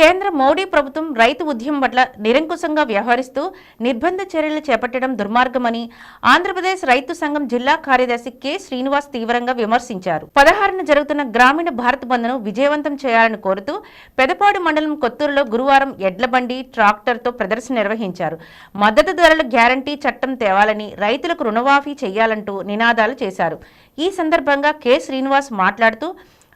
కేంద్ర మోడీ ప్రభుత్వం రైతు ఉద్యమం పట్ల నిరంకుశంగా వ్యవహరిస్తూ నిర్బంధ చర్యలు చేపట్టడం దుర్మార్గమని ఆంధ్రప్రదేశ్ రైతు సంఘం జిల్లా కార్యదర్శి కె శ్రీనివాస్ తీవ్రంగా విమర్శించారు. పదహారున జరుగుతున్న గ్రామీణ భారత్ బంద్ను విజయవంతం చేయాలని కోరుతూ పెదపాడు మండలం కొత్తూరులో గురువారం ఎడ్లబండి ట్రాక్టర్తో ప్రదర్శన నిర్వహించారు. మద్దతు ధరల గ్యారంటీ చట్టం తేవాలని రైతులకు రుణమాఫీ చేయాలంటూ నినాదాలు చేశారు. ఈ సందర్భంగా కె శ్రీనివాస్ మాట్లాడుతూ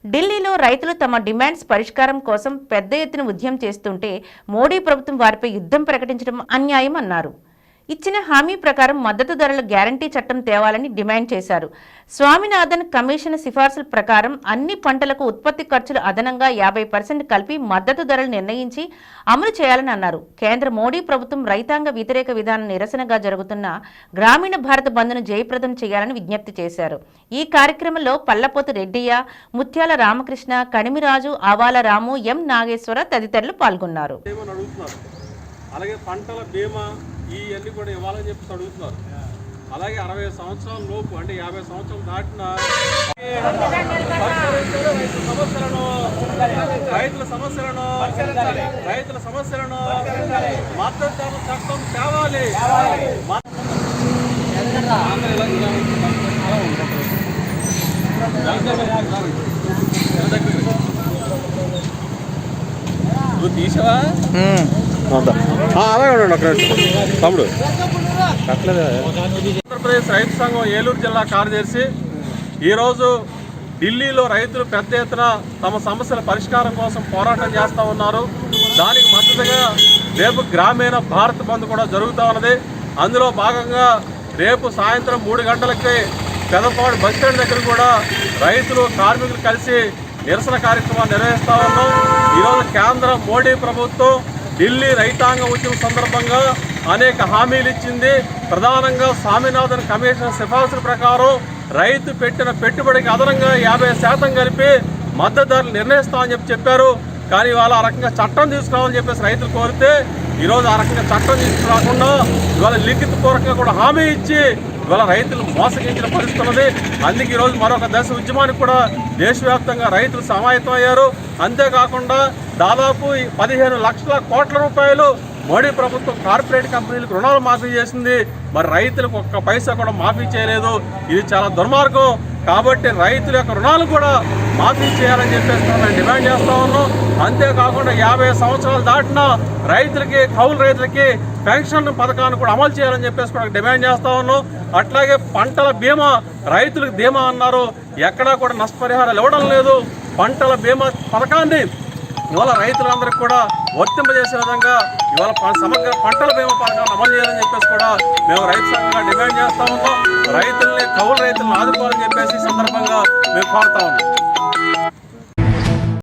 ఢిల్లీలో రైతులు తమ డిమాండ్స్ పరిష్కారం కోసం పెద్ద ఎత్తున ఉద్యమం చేస్తుంటే మోడీ ప్రభుత్వం వారిపై యుద్ధం ప్రకటించడం అన్యాయం అన్నారు. ఇచ్చిన హామీ ప్రకారం మద్దతు ధరల గ్యారంటీ చట్టం తేవాలని డిమాండ్ చేశారు. స్వామినాథన్ కమిషన్ సిఫార్సుల ప్రకారం అన్ని పంటలకు ఉత్పత్తి ఖర్చులు అదనంగా యాభై పర్సెంట్ కలిపి మద్దతు ధరలు నిర్ణయించి అమలు చేయాలని అన్నారు. కేంద్ర మోడీ ప్రభుత్వం రైతాంగ వ్యతిరేక విధానం నిరసనగా జరుగుతున్న గ్రామీణ భారత బంద్ను జయప్రదం చేయాలని విజ్ఞప్తి చేశారు. ఈ కార్యక్రమంలో పల్లపోతు రెడ్డియ్య ముత్యాల రామకృష్ణ కణిమిరాజు ఆవాల రాము ఎం నాగేశ్వర తదితరులు పాల్గొన్నారు. అలాగే పంటల బీమా ఇవన్నీ కూడా ఇవ్వాలని చెప్పి అడుగుతున్నారు. అలాగే అరవై సంవత్సరాల లోపు అంటే యాభై సంవత్సరాలు దాటిన సమస్యలను రైతుల సమస్యలను రైతుల సమస్యలను మద్దతు ధర చట్టం తేవాలి. నువ్వు తీసావా అలాగే ఉండండి ఒక నిమిషం. తమ్ముడు. ఆంధ్రప్రదేశ్ రైతు సంఘం ఏలూరు జిల్లా కార్యదర్శి ఈరోజు ఢిల్లీలో రైతులు పెద్ద ఎత్తున తమ సమస్యల పరిష్కారం కోసం పోరాటం చేస్తూ ఉన్నారు. దానికి మద్దతుగా రేపు గ్రామీణ భారత్ బంద్ కూడా జరుగుతూ ఉన్నది. అందులో భాగంగా రేపు సాయంత్రం మూడు గంటలకి పెదపాడు బస్ స్టాండ్ దగ్గర కూడా రైతులు కార్మికులు కలిసి నిరసన కార్యక్రమాన్ని నిర్వహిస్తూ ఉన్నాం. ఈరోజు కేంద్ర మోడీ ప్రభుత్వం ఢిల్లీ రైతాంగం ఉద్యమం సందర్భంగా అనేక హామీలు ఇచ్చింది. ప్రధానంగా స్వామినాథన్ కమిషన్ సిఫార్సుల ప్రకారం రైతు పెట్టిన పెట్టుబడికి అదనంగా యాభై శాతం కలిపి మద్దతు ధరలు నిర్ణయిస్తామని చెప్పి చెప్పారు. కానీ ఇవాళ ఆ రకంగా చట్టం తీసుకురావాలని చెప్పేసి రైతులు కోరితే ఈరోజు ఆ రకంగా చట్టం తీసుకురాకుండా ఇవాళ లిఖిత పూర్వకంగా కూడా హామీ ఇచ్చి ఇవాళ రైతులు మోసగించిన పరిస్థితి ఉన్నది. అందుకే ఈరోజు మరొక దశ ఉద్యమానికి కూడా దేశవ్యాప్తంగా రైతులు సమాయత్తమయ్యారు అంతేకాకుండా దాదాపు పదిహేను లక్షల కోట్ల రూపాయలు మోడీ ప్రభుత్వం కార్పొరేట్ కంపెనీలకు రుణాలు మాఫీ చేసింది. మరి రైతులకు ఒక్క పైసా కూడా మాఫీ చేయలేదు. ఇది చాలా దుర్మార్గం. కాబట్టి రైతుల యొక్క రుణాలు కూడా మాఫీ చేయాలని చెప్పేసి మేము డిమాండ్ చేస్తా అంతేకాకుండా యాభై సంవత్సరాలు దాటిన రైతులకి కౌలు రైతులకి పెన్షన్ పథకాన్ని కూడా అమలు చేయాలని చెప్పేసి కూడా డిమాండ్ చేస్తా ఉన్నాం. అట్లాగే పంటల బీమా రైతులకు బీమా అన్నారు. ఎక్కడా కూడా నష్టపరిహారాలు ఇవ్వడం లేదు. పంటల బీమా పథకాన్ని ఇవాళ రైతులందరికీ కూడా వర్తింపజేసే విధంగా ఇవాళ సమగ్ర పంటల బీమా పథకాన్ని అమలు చేయాలని చెప్పేసి కూడా మేము రైతు సంఘంగా డిమాండ్ చేస్తా ఉన్నాం. రైతుల్ని కౌలు రైతులను ఆదుకోవాలని చెప్పేసి సందర్భంగా మేము కోరుతా ఉన్నాం.